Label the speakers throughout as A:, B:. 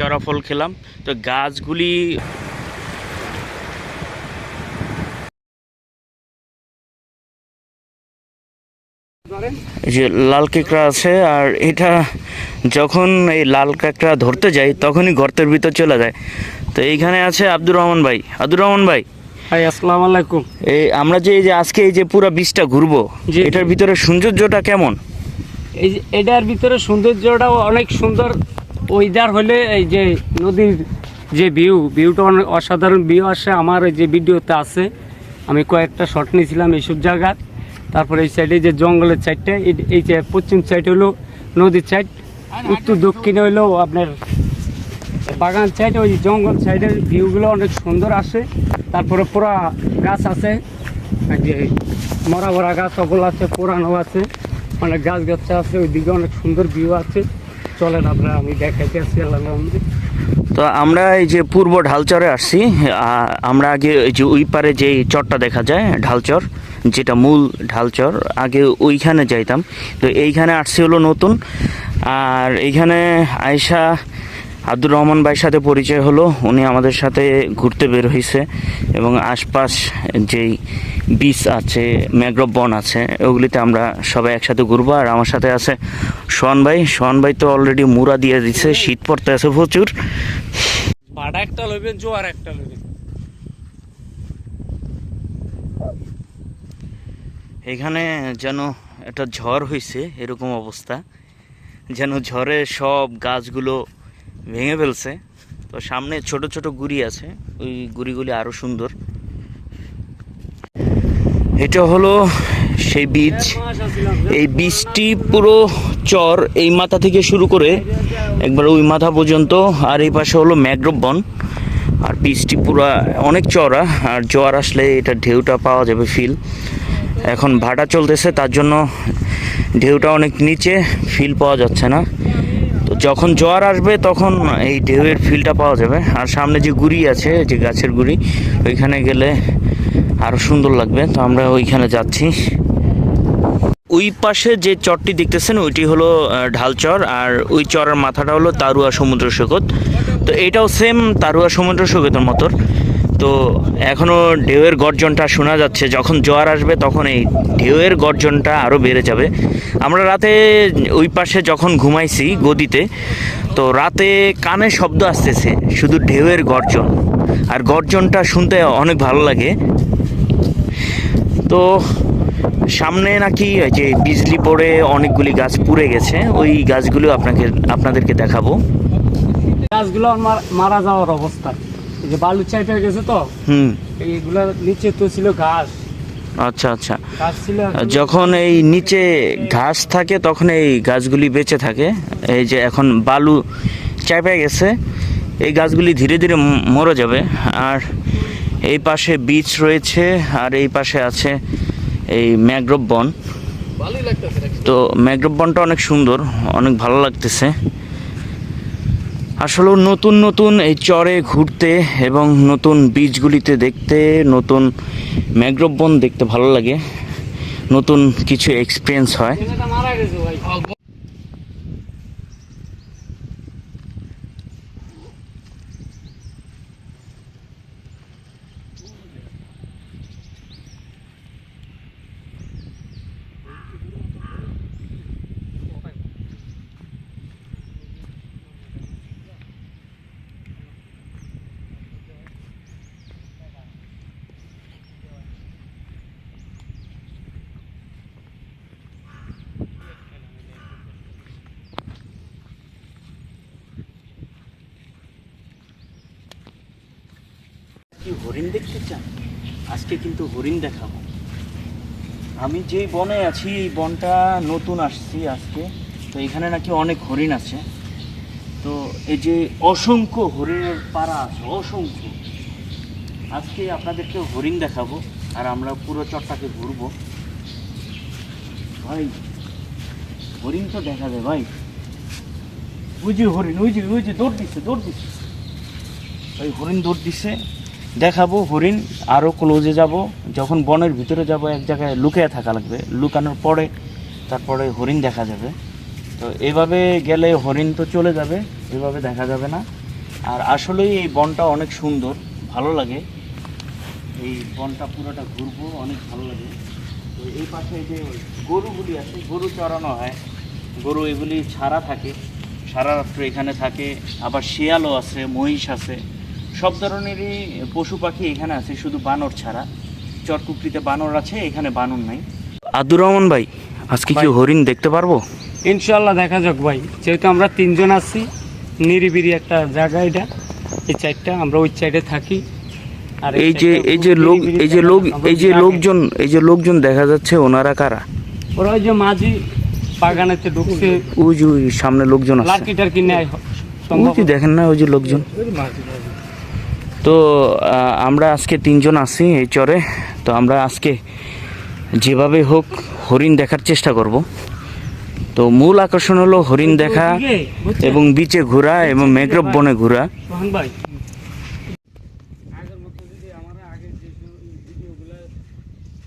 A: কেওড়া ফল খেলাম। তো গাছগুলি যে লাল কেঁকড়া আছে আর এটা যখন এই লাল কেঁকড়া ধরতে যাই তখনই গর্তের ভিতর চলে যায়। তো এইখানে আছে আব্দুর রহমান ভাই। আব্দুর রহমান ভাই
B: ভাই আসসালামু আলাইকুম।
A: এই আমরা যে এই যে আজকে এই যে পুরো বীজটা ঘুরবো
B: জি।
A: এটার ভিতরে সৌন্দর্যটা কেমন?
B: এই যে এটার ভিতরে সৌন্দর্যটাও অনেক সুন্দর। ওয়েদার হলে এই যে নদীর যে ভিউ, ভিউটা অনেক অসাধারণ। ভিউ আসে, আমার যে ভিডিওতে আছে, আমি কয়েকটা শট নিয়েছিলাম এইসব জায়গার। তারপরে এই সাইডে যে জঙ্গলের সাইডটা এই- যে পশ্চিম সাইড হলো নদীর সাইড উত্তর দক্ষিণে হলো আপনার বাগান সাইড ওই জঙ্গল সাইডের ভিউগুলো অনেক সুন্দর আসে। তারপরে পুরা গাছ আছে যে মরা মরা গাছ সকল আছে, পুরানো আছে, অনেক গাছ গাছ আছে, ওইদিকে অনেক সুন্দর ভিউ আছে। চলেন আপনারা আমি দেখাইতে আসছি
A: তো আমরা এই যে পূর্ব ঢালচরে আসছি আমরা আগে ওই যে ওই পারে যে চরটা দেখা যায়, ঢালচর, যেটা মূল ঢালচর, আগে ওইখানে যাইতাম। তো এইখানে আসছি হলো নতুন, আর এইখানে আয়সা আব্দুর রহমান ভাইয়ের সাথে পরিচয় হলো। উনি আমাদের সাথে ঘুরতে বের হয়েছে এবং আশপাশ যেই বিচ আছে ম্যাগ্রোভ বন আছে ওগুলিতে আমরা সবাই একসাথে ঘুরবো। আর আমার সাথে আছে সোহান ভাই। সোহান ভাই তো অলরেডি মুড়া দিয়ে দিচ্ছে শীত পড়তে আছে প্রচুর।
B: ভাড়া একটা লইবেন জোয়ার একটা লইবেন।
A: এখানে যেন একটা ঝড় হয়েছে এরকম অবস্থা। যেন ঝড়ে সব গাছগুলো ভেঙে ফেলছে। তো সামনে ছোট ছোট গুড়ি আছে। ওই গুড়িগুলি আরও সুন্দর। এটা হলো সেই বীজ। এই বীজটি পুরো চর এই মাথা থেকে শুরু করে একবার ওই মাথা পর্যন্ত, আর এই পাশে হলো ম্যাগ্রোভ বন। আর বীজটি পুরো অনেক চড়া আর জোয়ার আসলে এটা ঢেউটা পাওয়া যাবে ফিল। এখন ভাটা চলতেছে, তার জন্য ঢেউটা অনেক নিচে, ফিল পাওয়া যাচ্ছে না। যখন জোয়ার আসবে তখন এই ঢেউয়ের ফিলটা পাওয়া যাবে। আর সামনে যে গুড়ি আছে, যে গাছের গুড়ি, ওইখানে গেলে আরও সুন্দর লাগবে। তো আমরা ওইখানে যাচ্ছি। ওই পাশে যে চরটি দেখতেছেন, ওইটি হলো ঢালচর আর ওই চরের মাথাটা হলো তারুয়া সমুদ্র সৈকত। তো এটাও সেম তারুয়া সমুদ্র সৈকতের মতন তো এখনও ঢেউয়ের গর্জনটা শোনা যাচ্ছে। যখন জোয়ার আসবে তখন এই ঢেউয়ের গর্জনটা আরও বেড়ে যাবে। আমরা রাতে ওই পাশে যখন ঘুমাইছি গদিতে, তো রাতে কানে শব্দ আসতেছে, শুধু ঢেউয়ের গর্জন। আর গর্জনটা শুনতে অনেক ভালো লাগে। তো সামনে নাকি যে বিজলি পড়ে অনেকগুলি গাছ পুড়ে গেছে, ওই গাছগুলো আপনাকে, আপনাদেরকে দেখাবো।
B: গাছগুলো মার- যাওয়ার অবস্থা। যে বালু চাইপে গেছে তো?
A: হুম।
B: এইগুলা নিচে তো ছিল ঘাস।
A: আচ্ছা আচ্ছা।
B: ছিল
A: যখন এই নিচে ঘাস থাকে তখন এই গাছগুলি বেঁচে থাকে। এই যে এখন বালু চাপে গেছে এই গাছগুলি ধীরে ধীরে মরে যাবে। আর এই পাশে বীজ রয়েছে আর এই পাশে আছে এই ম্যাগ্রোভ বন। তো ম্যাগ্রোভ বনটা অনেক সুন্দর অনেক ভালো লাগতেছে। আসলে নতুন নতুন এই চরে ঘুরতে এবং নতুন বীজগুলিতে দেখতে, নতুন ম্যাগ্রোবন দেখতে ভালো লাগে, নতুন কিছু এক্সপিরিয়েন্স হয়। কি হরিণ দেখতে চান? আজকে কিন্তু হরিণ দেখাবো। আমি যেই বনে আছি, এই বনটা নতুন আসছি আজকে। তো এখানে নাকি অনেক হরিণ আছে। তো এই যে অসংখ্য হরিণের পাড়া আছে, অসংখ্য। আজকে আপনাদেরকে হরিণ দেখাবো আর আমরা পুরো চটটাকে ঘুরবো। ভাই, হরিণ তো দেখা যায় ভাই। ওই যে হরিণ, ওই যে ওই যে দৌড় দিচ্ছে দৌড় দিচ্ছে। ওই হরিণ দৌড় দিচ্ছে দেখাবো, হরিণ আরও ক্লোজে যাব। যখন বনের ভিতরে যাব, এক জায়গায় লুকিয়ে থাকা লাগবে। লুকানোর পরে তারপরে হরিণ দেখা যাবে। তো এভাবে গেলে হরিণ তো চলে যাবে, এভাবে দেখা যাবে না। আর আসলেই এই বনটা অনেক সুন্দর, ভালো লাগে। এই বনটা পুরোটা ঘুরবো, অনেক ভালো লাগে। তো এই পাশে যে গরুগুলি আছে, গরু চড়ানো হয়। গরু এগুলি ছাড়া থাকে সারা রাত্র এখানে থাকে। আবার শিয়ালও আছে, মহিষ আছে। সব ধরনেরই পশু পাখি এখানে আছে শুধু বানর ছাড়া। চরকুকরিতে বানর আছে এখানে বানর নাই। আব্দুর রহমান ভাই আজকে কি হরিণ দেখতে পারব?
B: ইনশাল্লাহ দেখা যাক ভাই। যেহেতু আমরা তিনজন আছি নিরিবিরি একটা জায়গা এটা। এই চারটা আমরা ওই সাইডে থাকি। আর
A: এই যে এই যে লোক এই যে লোক এই যে লোকজন এই যে লোকজন দেখা যাচ্ছে ওনারা কারা?
B: ওরা ওই যে মাঝি বাগানেতে ঢুকছে।
A: ওই যে সামনে লোকজন আছে।
B: লার্কি টার্কি নেয়।
A: ওই
B: সম্ভব
A: যে দেখেন না ওই যে লোকজন। তো আমরা আজকে তিনজন আছি এই চরে। তো আমরা আজকে যেভাবে হোক হরিণ দেখার চেষ্টা করব। তো মূল আকর্ষণ হলো হরিণ দেখা এবং বিচে ঘোরা এবং ম্যাগ্রোভ বনে ঘোরা।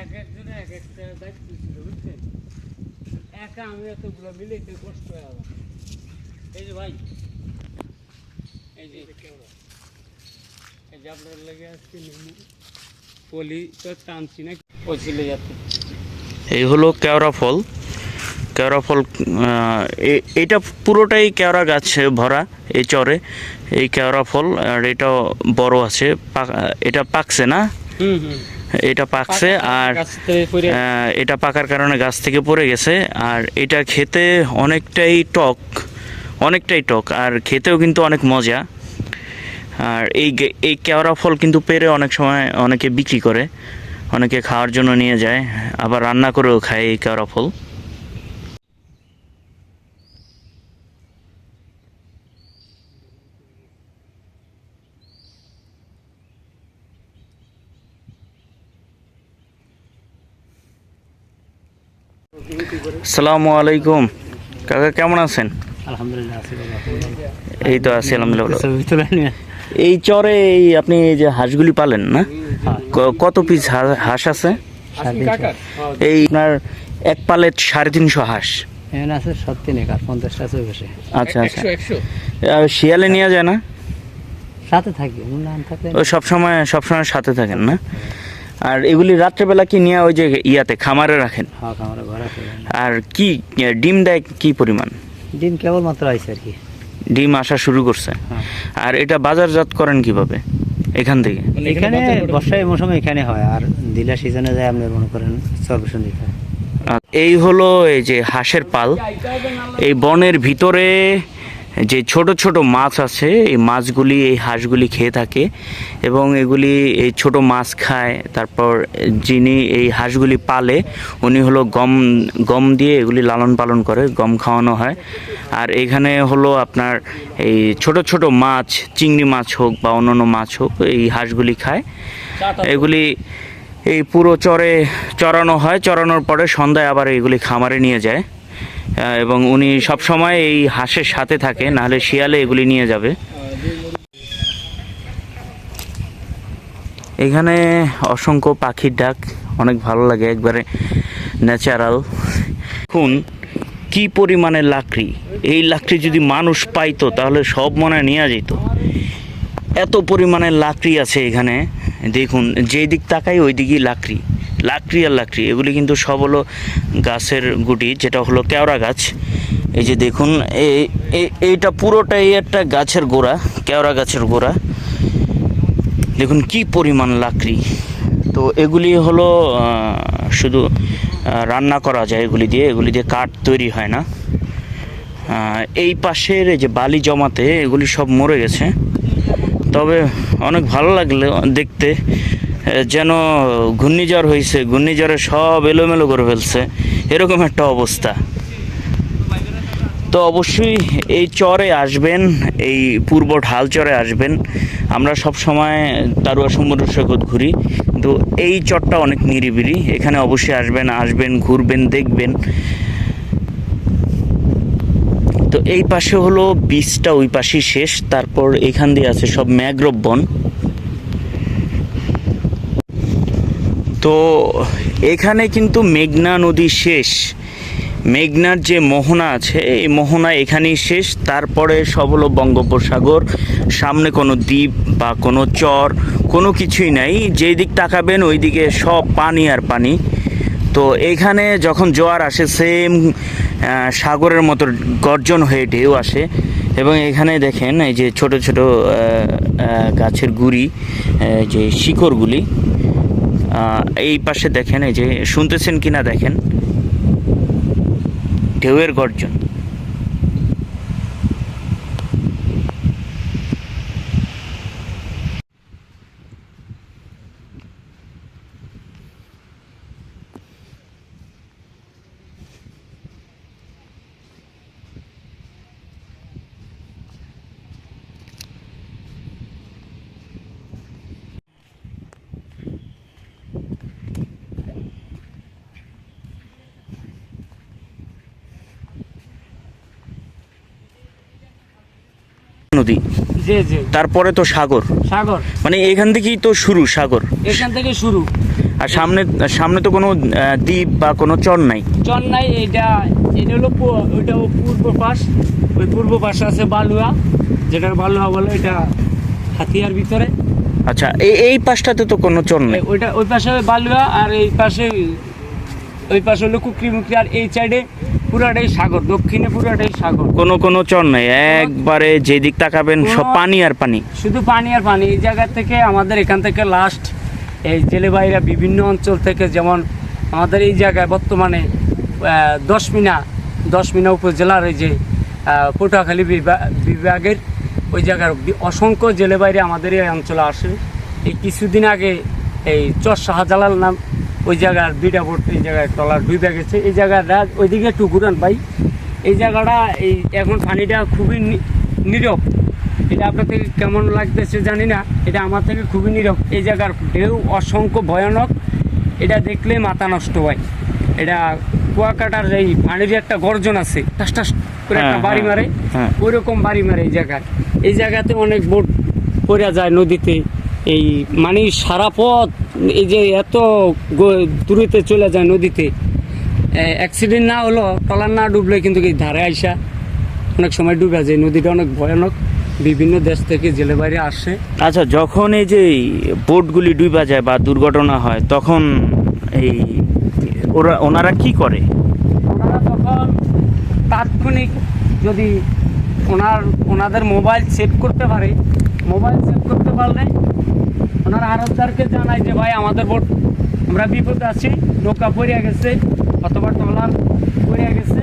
B: একজনে এক একটা দায়িত্ব ছিল, বুঝছেন? একা আমি এতগুলো মিলে কষ্ট হয়ে গেল এই যে ভাই এই যে এই যে আপনার লেগে আসছে নেমু। পলি তো টানছি না যাতে
A: এই হলো কেওড়া ফল। কেওড়া ফল এটা পুরোটাই কেওড়া গাছে ভরা এই চরে। এই কেওড়া ফল আর এটা বড় আছে পাক- এটা পাকছে না?
B: হুম হুম।
A: এটা পাকছে আর এটা পাকার কারণে গাছ থেকে পড়ে গেছে আর এটা খেতে অনেকটাই টক অনেকটাই টক আর খেতেও কিন্তু অনেক মজা। আর এই এই কেওড়া ফল কিন্তু পেরে অনেক সময় অনেকে বিক্রি করে অনেকে খাওয়ার জন্য নিয়ে যায় আবার রান্না করেও খায় এই কেওড়া ফল। সালামু আলাইকুম কাকা কেমন আছেন?
B: আলহামদুলিল্লাহ
A: এই তো আছি আলহামদুলিল্লাহ। এই চরে এই আপনি এই যে হাঁসগুলি পালেন না। কত পিস হাঁস আছে? এই আপনার এক পালেট সাড়ে তিনশো হাঁস।
B: আছে সত্যি নেই আর পঞ্চাশটা আছে বসে
A: আচ্ছা আচ্ছা। শিয়ালে নিয়ে যায় না?
B: সাথে থাকি
A: ওই সবসময় সবসময় সাথে থাকেন না? আর এগুলি রাত্রেবেলা কি নিয়ে ওই যে ইয়াতে খামারে রাখেন?
B: হ্যাঁ
A: আর কি ডিম দেয় কি পরিমাণ?
B: ডিম কেবলমাত্র আইছে আর কি।
A: ডিম আসা শুরু করছে।
B: হ্যাঁ।
A: আর এটা বাজারজাত করেন কীভাবে? এখান থেকে।
B: এখানে বর্ষায় মৌসুমে এখানে হয় আর দিলা সিজনে যায় আপনি মনে করেন
A: আর এই হলো এই যে হাঁসের পাল। এই বনের ভিতরে যে ছোট ছোট মাছ আছে, এই মাছগুলি, এই হাঁসগুলি খেয়ে থাকে এবং এগুলি, এই ছোট মাছ খায়। তারপর যিনি এই হাঁসগুলি পালে, উনি হলো গম গম দিয়ে এগুলি লালন পালন করে, গম খাওয়ানো হয়। আর এখানে হলো আপনার এই ছোট ছোট মাছ, চিংড়ি মাছ হোক বা অন্যান্য মাছ হোক, এই হাঁসগুলি খায়। এগুলি এই পুরো চরে চড়ানো হয়। চড়ানোর পরে সন্ধ্যায় আবার এগুলি খামারে নিয়ে যায়। এবং উনি সব সময় এই হাঁসের সাথে থাকে, নাহলে শিয়ালে এগুলি নিয়ে যাবে। এখানে অসংখ্য পাখির ডাক, অনেক ভালো লাগে একবারে ন্যাচারাল। এখন কি পরিমাণে লাকড়ি। এই লাকড়ি যদি মানুষ পাইতো, তাহলে সব মনে হয় নিয়ে যেত। এত পরিমাণে লাকড়ি আছে এখানে। দেখুন, যেই দিক তাকাই ওই দিকেই লাকড়ি। লাকড়ি আর লাকড়ি, এগুলি কিন্তু সব হলো গাছের গুটি, যেটা হলো কেওড়া গাছ। এই যে দেখুন এই এই- এইটা পুরোটাই একটা গাছের গোড়া, কেওড়া গাছের গোড়া। দেখুন কি পরিমাণ লাকড়ি। তো এগুলি হলো শুধু রান্না করা যায় এগুলি দিয়ে এগুলি দিয়ে কাঠ তৈরি হয় না। এই পাশের যে বালি জমাতে এগুলি সব মরে গেছে। তবে অনেক ভালো লাগল দেখতে। যেন ঘূর্ণিঝড় হয়েছে ঘূর্ণিঝড়ে সব এলোমেলো করে ফেলছে। এরকম একটা অবস্থা। তো অবশ্যই এই চরে আসবেন, এই পূর্ব ঢাল চরে আসবেন। আমরা সব সময় তারুয়া সমুদ্র সৈকত ঘুরি তো এই চরটা অনেক নিরিবিলি। এখানে অবশ্যই আসবেন আসবেন, ঘুরবেন, দেখবেন। তো এই পাশে হলো বীজটা ওই পাশেই শেষ। তারপর এখান দিয়ে আছে সব ম্যাগ্রোভ বন। তো এখানে কিন্তু মেঘনা নদী শেষ। মেঘনার যে মোহনা আছে, এই মোহনা এখানেই শেষ। তারপরে সব হলো বঙ্গোপসাগর। সামনে কোনো দ্বীপ বা কোনো চর, কোনো কিছুই নাই। যেই দিক তাকাবেন ওই দিকে সব পানি আর পানি। তো এখানে যখন জোয়ার আসে সেম সাগরের মতো গর্জন হয়ে ঢেউ আসে। এবং এখানে দেখেন, এই যে ছোট ছোট গাছের গুড়ি যে শিকড়গুলি এই পাশে দেখেন এই যে শুনতেছেন কিনা দেখেন ঢেউয়ের গর্জন। নদী।
B: জি জি।
A: তারপরে তো সাগর।
B: সাগর।
A: মানে এখান থেকেই তো শুরু সাগর।
B: এখান থেকে শুরু।
A: আর সামনে সামনে তো কোনো দ্বীপ বা কোনো চর নাই।
B: চন্নাই এটা এটা হলো ওইটা পূর্ব পাশ। ওই পূর্ব পাশে আছে বালুয়া যেটার বালুয়া বলে এটা হাতিয়ার ভিতরে।
A: আচ্ছা এই এই পাশটাতে তো কোনো চর নাই।
B: ওইটা ওই পাশে বালুয়া আর এই পাশে ওই পাশে হলো কুকরি মুকরি আর এই সাইডে পুরাটাই সাগর দক্ষিণে পুরাটাই সাগর।
A: কোনো কোনো চর নাই একবারে যেদিক তাকাবেন সব পানি আর পানি।
B: শুধু পানি আর পানি এই জায়গা থেকে আমাদের এখান থেকে লাস্ট এই জেলে বাইরা বিভিন্ন অঞ্চল থেকে যেমন আমাদের এই জায়গায় বর্তমানে আহ, দশ মিনা দশ মিনা উপজেলার এই যে পটুয়াখালী বিভা- বিভাগের ওই জায়গার অসংখ্য জেলে বাইরে আমাদের এই অঞ্চলে আসে। এই কিছুদিন আগে এই চর শাহজালাল নাম ওই জায়গার দুইটা বোট এই জায়গায় ট্রলার ডুবে গেছে এই জায়গাটা ওইদিকে একটু ঘুরান ভাই। এই জায়গাটা এই এখন পানিটা খুবই নীরব। এটা আপনার থেকে কেমন লাগতেছে জানি না। এটা আমার থেকে খুবই নীরব। এই জায়গার ঢেউ অসংখ্য ভয়ানক। এটা দেখলে মাথা নষ্ট হয় এটা কুয়াকাটার এই পানির একটা গর্জন আছে। টাস টাস করে একটা
A: হ্যাঁ,
B: বাড়ি
A: হ্যাঁ,
B: মারে।
A: হ্যাঁ।
B: ওইরকম বাড়ি মারে এই জায়গায়। এই জায়গাতে অনেক বোট পড়ে যায় নদীতে। এই মানে সারা পথ এই যে এত দূরেতে চলে যায় নদীতে অ্যাক্সিডেন্ট না হলো টলার না ডুবলে কিন্তু এই ধারে আইসা অনেক সময় ডুবে যায়। নদীটা অনেক ভয়ানক। বিভিন্ন দেশ থেকে জেলে বাইরে আসে।
A: আচ্ছা যখন এই যে বোটগুলি ডুবা যায় বা দুর্ঘটনা হয় তখন এই ওরা ওনারা কি করে?
B: ওনারা তখন তাৎক্ষণিক যদি ওনার ওনাদের মোবাইল সেভ করতে পারে মোবাইল সেভ করতে পারলে ওনার আরতদারকে জানায় যে, ভাই, আমাদের বোট আমরা বিপদে আছি, নৌকা পড়িয়া গেছে, অথবা ট্রলার পড়িয়া গেছে,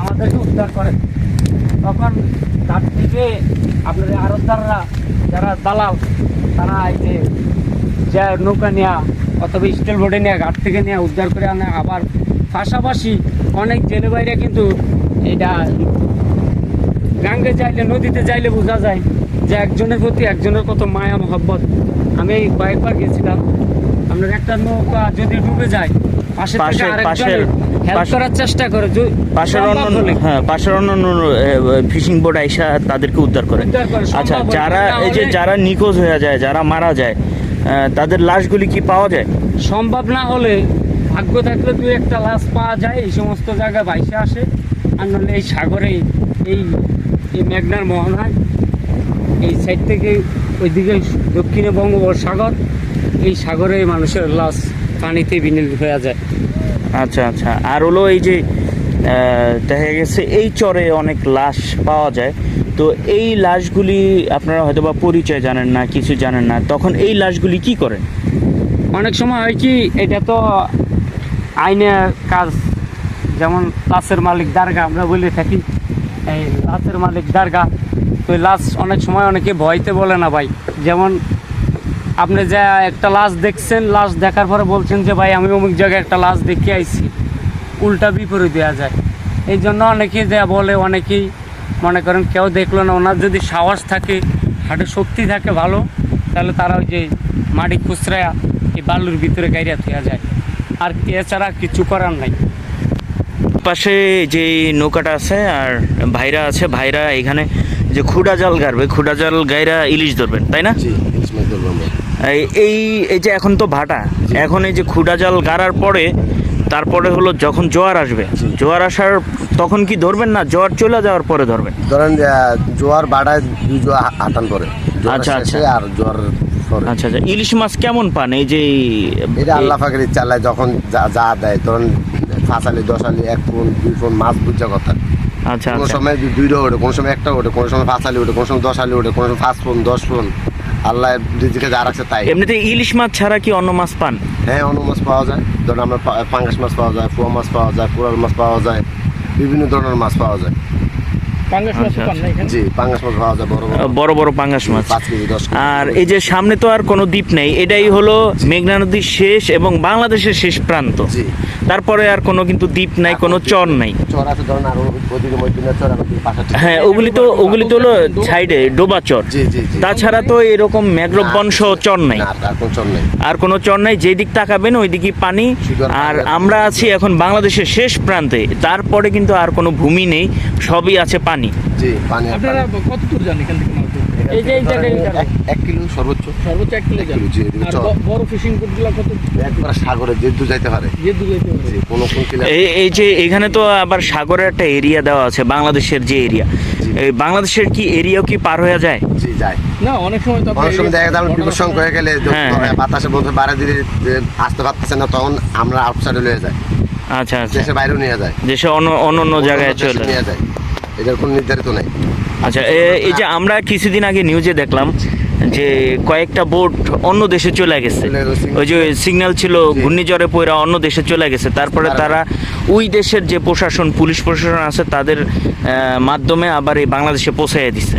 B: আমাদেরকে উদ্ধার করে তখন তার থেকে আপনাদের আরতদাররা যারা দালাল, তারা এই যে, যা নৌকা নেওয়া অথবা স্টিল বোর্ডে নেওয়া ঘাট থেকে নেওয়া উদ্ধার করে আনে। আবার পাশাপাশি অনেক জেলে বাইরে কিন্তু এটা গাঙ্গে যাইলে, নদীতে যাইলে বোঝা যায় যে, একজনের প্রতি একজনের কত মায়া, মহব্বত। আমি কয়েকবার গেছিলাম। আপনার একটা নৌকা যদি ডুবে যায় পাশে থেকে হেল্প করার চেষ্টা করে।
A: পাশের অন্য হ্যাঁ পাশের অন্য ফিশিং বোট আইসা তাদেরকে উদ্ধার করে। আচ্ছা যারা এই যে যারা নিখোঁজ হয়ে যায় যারা মারা যায় তাদের লাশগুলি কি পাওয়া যায়?
B: সম্ভব না হলে ভাগ্য থাকলে দুই একটা লাশ পাওয়া যায় এই সমস্ত জায়গায় বাইসে আসে। আর নাহলে এই সাগরে এই এই মেঘনার মোহনায় এই সাইড থেকে ওইদিকে দক্ষিণে বঙ্গোপসাগর এই সাগরে মানুষের লাশ পানিতে বিলীন হয়ে যায়।
A: আচ্ছা আচ্ছা। আর হলো এই যে দেখা গেছে এই চরে অনেক লাশ পাওয়া যায়। তো এই লাশগুলি আপনারা হয়তো বা পরিচয় জানেন না কিছু জানেন না। তখন এই লাশগুলি কি করেন
B: অনেক সময় হয় কি এটা তো আইনে কাজ। যেমন লাশের মালিক দারগা আমরা বলে থাকি এই লাশের মালিক দারগা। তো লাশ অনেক সময় অনেকে ভয়তে বলে না ভাই। যেমন আপনি যা একটা লাশ দেখছেন, লাশ দেখার পরে বলছেন যে, ভাই, আমি অমুক জায়গায় একটা লাশ দেখে আইছি। উল্টা বিপরীত দেওয়া যায়। এই জন্য অনেকেই যা বলে, অনেকেই মনে করেন কেউ দেখল না। ওনার যদি সাহস থাকে হাটে শক্তি থাকে ভালো, তাহলে তারা ওই যে মাটি খুচরা, এই বালুর ভিতরে গাইরা থেওয়া যায়। আর এছাড়া কিছু করার নাই।
A: পাশে যে নৌকাটা আছে আর ভাইরা আছে, ভাইরা এখানে যে খুডা জাল গাড়বে খুডা জাল গাইরা ইলিশ ধরবেন তাই না? এই এই যে এখন তো ভাটা এখন এই যে খুডা জাল গাড়ার পরে তারপরে হলো যখন জোয়ার আসবে জোয়ার আসার তখন কি ধরবেন না জোয়ার চলে যাওয়ার পরে ধরবেন?
C: ধরেন জোয়ার বাড়ায় হাঁটান পরে
A: আচ্ছা, আচ্ছা।
C: আর জোয়ার
A: আচ্ছা আচ্ছা। ইলিশ মাছ কেমন পান? এই যে
C: এটা আল্লাহ ফাঁকের আল্লাহ যখন যা যা দেয় ধরেন পাঁচ আলি দশ আলি এক ফোন দুই ফোন মাছ বুঝা কথা।
A: আচ্ছা
C: কোনো
A: আচ্ছা।
C: সময় দুইটা ওঠে কোনো সময় একটা ওঠে কোনো সময় পাঁচ আলি ওঠে কোনো সময় দশ আলি ওঠে কোনো সময় পাঁচ ফোন দশ ফোন। আল্লাহ দিকে যা রাখছে তাই।
A: এমনিতে ইলিশ মাছ ছাড়া কি অন্য মাছ পান?
C: হ্যাঁ অন্য মাছ পাওয়া যায়। ধরুন আমরা পাঙ্গাস মাছ পাওয়া যায় ফুয়া মাছ পাওয়া যায় কোরাল মাছ পাওয়া যায় বিভিন্ন ধরনের মাছ পাওয়া যায়।
A: আচ্ছা, আচ্ছা।
C: জি মাছ পাওয়া যায় বড় বড়।
A: বড় বড় পাঙ্গাস মাছ।
C: কেজি দশ
A: আর এই যে সামনে তো আর কোনো দ্বীপ নেই এটাই হলো মেঘনা নদীর শেষ এবং বাংলাদেশের শেষ প্রান্ত।
C: জি।
A: তারপরে আর কোনো কিন্তু দ্বীপ নাই কোনো চর নাই। হ্যাঁ ওগুলি তো ওগুলি তো হলো সাইডে ডোবা চর।
C: জি জি জি।
A: তাছাড়া তো এরকম ম্যাগ্রোভ বংশ চর নাই।
C: আর কোন চর নেই।
A: আর কোনো চর নাই যেদিক তাকাবেন ওই দিকে পানি
C: আর
A: আমরা আছি এখন বাংলাদেশের শেষ প্রান্তে। তারপরে কিন্তু আর কোনো ভূমি নেই সবই আছে পানি।
C: জি পানি
D: আপনারা। কত দূর এখান থেকে?
B: এই যে এই জায়গায়-
C: এক- এক কিলো সর্বোচ্চ।
D: সর্বোচ্চ এক কিলো
C: কিলো, জি, এদিকে
D: আর
C: চর।
D: ব- বড় ফিশিং বোটগুলো কত?
C: একবার সাগরে যে দু যাইতে পারে।
D: যে দূরে যেতে পারে
C: কোনো কোন
A: এই এই যে এখানে তো আবার সাগরের একটা এরিয়া দেওয়া আছে বাংলাদেশের যে এরিয়া এই বাংলাদেশের কি এরিয়াও কি পার হয়ে যায়?
C: জি যায়।
D: না অনেক সময় তো
C: অনেক সময় দেখা যায় বিপদ হয়ে গেলে
A: হ্যাঁ, হ্যাঁ।
C: বাড়া দিলে আসতে পারতেছে না তখন আমরা আউটসাইডে যাই।
A: আচ্ছা আচ্ছা।
C: দেশের বাইরেও নিয়ে যায়।
A: দেশে অন্য অন্য অন্য জায়গায় চলে
C: নিয়ে যায়। এটার কোনো নির্ধারিত নেই।
A: আচ্ছা এই যে আমরা কিছুদিন আগে নিউজে দেখলাম যে কয়েকটা বোট অন্য দেশে চলে গেছে। ওই যে সিগন্যাল ছিল ঘূর্ণিঝড়ে পয়রা অন্য দেশে চলে গেছে। তারপরে তারা ওই দেশের যে প্রশাসন পুলিশ প্রশাসন আছে তাদের মাধ্যমে আবার এই বাংলাদেশে পৌঁছাইয়া দিছে।